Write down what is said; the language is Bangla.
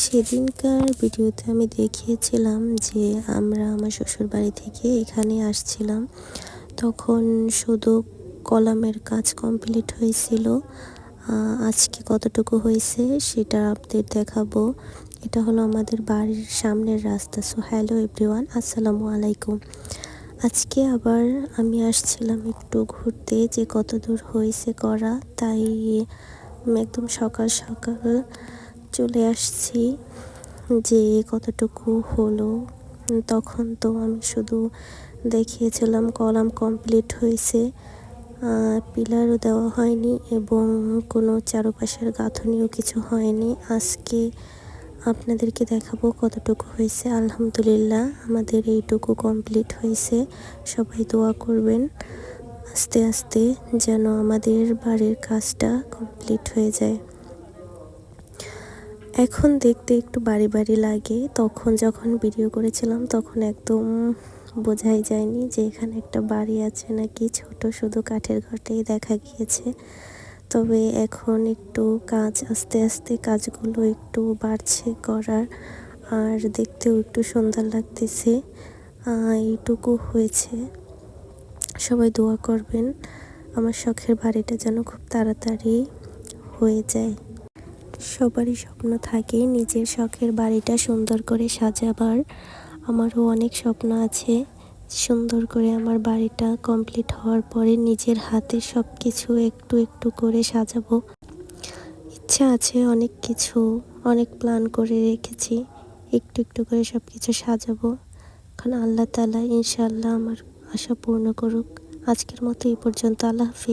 সেদিনকার ভিডিওতে আমি দেখিয়েছিলাম যে আমরা আমার শ্বশুর বাড়ি থেকে এখানে আসছিলাম। তখন শুধু কলামের কাজ কমপ্লিট হয়েছিল। আজকে কতটুকু হয়েছে সেটা আপডেট দেখাবো। এটা হলো আমাদের বাড়ির সামনের রাস্তা। সো হ্যালো এভরিওয়ান আসসালামু আলাইকুম। আজকে আবার আমি আসছিলাম একটু ঘুরতে যে কত দূর হয়েছে করা। তাই একদম সকাল সকাল চলে আসছি যে কতটুকু হলো। তখন তো আমি শুধু দেখিয়েছিলাম কলাম কমপ্লিট হয়েছে। পিলারও দেওয়া হয়নি এবং কোনো চারপাশের গাঁথনিও কিছু হয়নি। আজকে আপনাদেরকে দেখাবো কতটুকু হয়েছে। আলহামদুলিল্লাহ, আমাদের এইটুকু কমপ্লিট হয়েছে। সবাই দোয়া করবেন আস্তে আস্তে যেন আমাদের বাড়ির কাজটা কমপ্লিট হয়ে যায়। এখন দেখতে একটু বাড়ি বাড়ি লাগে। তখন যখন ভিডিও করেছিলাম, তখন একদম বোঝাই যায়নি যে এখানে একটা বাড়ি আছে নাকি ছোট, শুধু কাঠের ঘরটাই দেখা গিয়েছে। তবে এখন একটু কাজ, আস্তে আস্তে কাজগুলো একটু বাড়ছে করার, আর দেখতেও একটু সুন্দর লাগতেছে। এইটুকু হয়েছে। সবাই দোয়া করবেন, আমার শখের বাড়িটা যেন খুব তাড়াতাড়ি হয়ে যায়। সবারই স্বপ্ন থাকে নিজের শখের বাড়িটা সুন্দর করে সাজাবার। আমারও অনেক স্বপ্ন আছে সুন্দর করে আমার বাড়িটা কমপ্লিট হওয়ার পরে নিজের হাতে সব কিছু একটু একটু করে সাজাবো। ইচ্ছা আছে অনেক কিছু, অনেক প্ল্যান করে রেখেছি, একটু একটু করে সব কিছু সাজাবো। এখন আল্লাহ তালা ইনশাল্লাহ আমার আশা পূর্ণ করুক। আজকের মতো এই পর্যন্ত, আল্লাহ হাফিজ।